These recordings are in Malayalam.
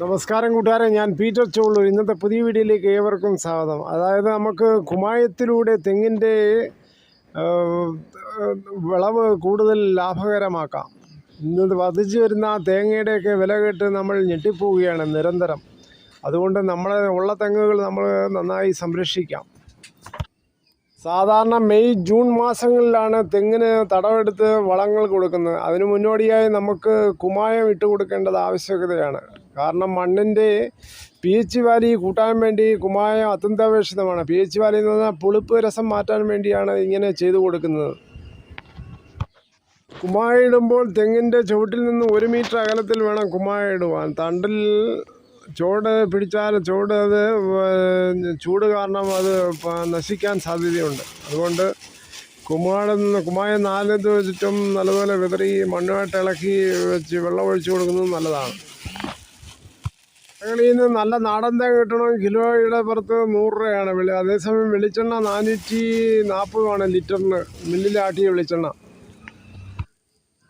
നമസ്കാരം കൂട്ടുകാരെ ഞാൻ പീറ്റർ ചോളൂർ ഇന്നത്തെ പുതിയ വീഡിയോയിലേക്ക് ഏവർക്കും സ്വാഗതം. അതായത് നമുക്ക് കുമായത്തിലൂടെ തെങ്ങിന്റെ വിളവ് കൂടുതൽ ലാഭകരമാക്കാം. ഇന്നത് വർദ്ധിച്ചു വരുന്ന തേങ്ങയുടെയൊക്കെ വില കേട്ട് നമ്മൾ ഞെട്ടിപ്പോവുകയാണ് നിരന്തരം. അതുകൊണ്ട് നമ്മളെ ഉള്ള തെങ്ങുകൾ നമ്മൾ നന്നായി സംരക്ഷിക്കാം. സാധാരണ മെയ് ജൂൺ മാസങ്ങളിലാണ് തെങ്ങിന് തടവെടുത്ത് വളങ്ങൾ കൊടുക്കുന്നത്. അതിനു മുന്നോടിയായി നമുക്ക് കുമായം ഇട്ട് കൊടുക്കേണ്ടത് ആവശ്യകതയാണ്. കാരണം മണ്ണിന്റെ പി എച്ച് വാലി കൂട്ടാൻ വേണ്ടി കുമായം അത്യന്താപേക്ഷിതമാണ്. പി എച്ച് വാലി എന്ന് പറഞ്ഞാൽ പുളിപ്പ് രസം മാറ്റാൻ വേണ്ടിയാണ് ഇങ്ങനെ ചെയ്തു കൊടുക്കുന്നത്. കുമായ ഇടുമ്പോൾ തെങ്ങിന്റെ ചുവട്ടിൽ നിന്ന് ഒരു മീറ്റർ അകലത്തിൽ വേണം കുമായ ഇടുവാൻ. തണ്ടിൽ ചുവട് പിടിച്ചാൽ ചൂട് അത് ചൂട് കാരണം അത് നശിക്കാൻ സാധ്യതയുണ്ട്. അതുകൊണ്ട് നിന്ന് കുമായ നാല് ചുറ്റും നല്ലപോലെ വിതറി മണ്ണുമായിട്ട് ഇളക്കി വെച്ച് വെള്ളം ഒഴിച്ചു കൊടുക്കുന്നത് നല്ലതാണ്. ഞങ്ങളിൽ നിന്ന് നല്ല നാടൻ തേങ്ങ കിട്ടണമെങ്കിൽ കിലോയുടെ പുറത്ത് നൂറ് രൂപയാണ് വില. അതേസമയം വെളിച്ചെണ്ണ നാനൂറ്റി നാൽപ്പതുമാണ് ലിറ്ററിന് മില്ലിലാട്ടിയ വെളിച്ചെണ്ണ.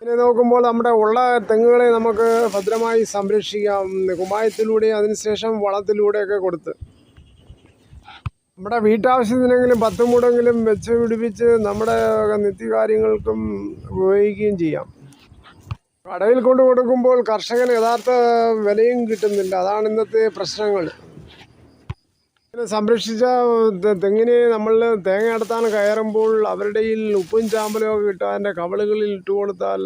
ഇങ്ങനെ നോക്കുമ്പോൾ നമ്മുടെ ഉള്ള തെങ്ങുകളെ നമുക്ക് ഭദ്രമായി സംരക്ഷിക്കാം. കുമായത്തിലൂടെ അതിനുശേഷം വളത്തിലൂടെയൊക്കെ കൊടുത്ത്. നമ്മുടെ വീട്ടാവശ്യത്തിനെങ്കിലും പത്ത് മൂടെങ്കിലും വെച്ച് പിടിപ്പിച്ച് നമ്മുടെ നിത്യകാര്യങ്ങൾക്കും ഉപയോഗിക്കുകയും ചെയ്യാം. കടയിൽ കൊണ്ടു കൊടുക്കുമ്പോൾ കർഷകന് യഥാർത്ഥ വിലയും കിട്ടുന്നില്ല. അതാണ് ഇന്നത്തെ പ്രശ്നങ്ങൾ. സംരക്ഷിച്ച തെങ്ങിനെ നമ്മൾ തേങ്ങ എടുത്താൻ കയറുമ്പോൾ അവരുടെ ഈ ഉപ്പും ചാമ്പലും ഒക്കെ കിട്ടുക അതിന്റെ കവളുകളിൽ ഇട്ട് കൊടുത്താൽ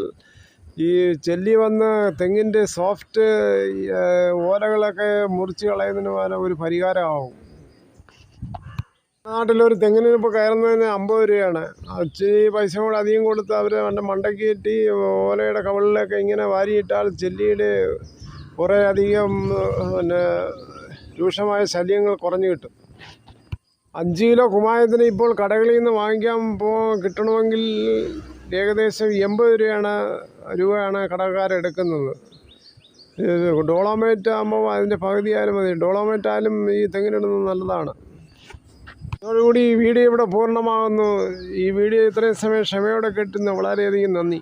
ഈ ചെല്ലി വന്ന് തെങ്ങിന്റെ സോഫ്റ്റ് ഓലകളൊക്കെ മുറിച്ച് കളയുന്നതിന് പോലെ ഒരു പരിഹാരമാവും. നാട്ടിലൊരു തെങ്ങിന് ഇപ്പോൾ കയറുന്നതിന് അമ്പത് രൂപയാണ്. ഇച്ചിരി പൈസ കൂടെ അധികം കൊടുത്ത് അവർ അവന്റെ മണ്ടയ്ക്ക് കയറ്റി ഓലയുടെ കവളിലൊക്കെ ഇങ്ങനെ വാരിയിട്ടാൽ ചെല്ലിയുടെ കുറേ അധികം പിന്നെ രൂക്ഷമായ ശല്യങ്ങൾ കുറഞ്ഞു കിട്ടും. അഞ്ച് കിലോ കുമായത്തിന് ഇപ്പോൾ കടകളിൽ നിന്ന് വാങ്ങിക്കാൻ പോ കിട്ടണമെങ്കിൽ ഏകദേശം എൺപത് രൂപയാണ് രൂപയാണ് കടക്കാരെടുക്കുന്നത് ഡോളോമേറ്റ് ആകുമ്പോൾ അതിന്റെ പകുതി ആയാലും മതി. ഡോളോമേറ്റ് ആയാലും ഈ തെങ്ങിനിടുന്നത് നല്ലതാണ്. അതോടുകൂടി ഈ വീഡിയോ ഇവിടെ പൂർണമാകുന്നു. ഈ വീഡിയോ ഇത്രയും സമയം ക്ഷമയോടെ കിട്ടുന്ന വളരെയധികം നന്ദി.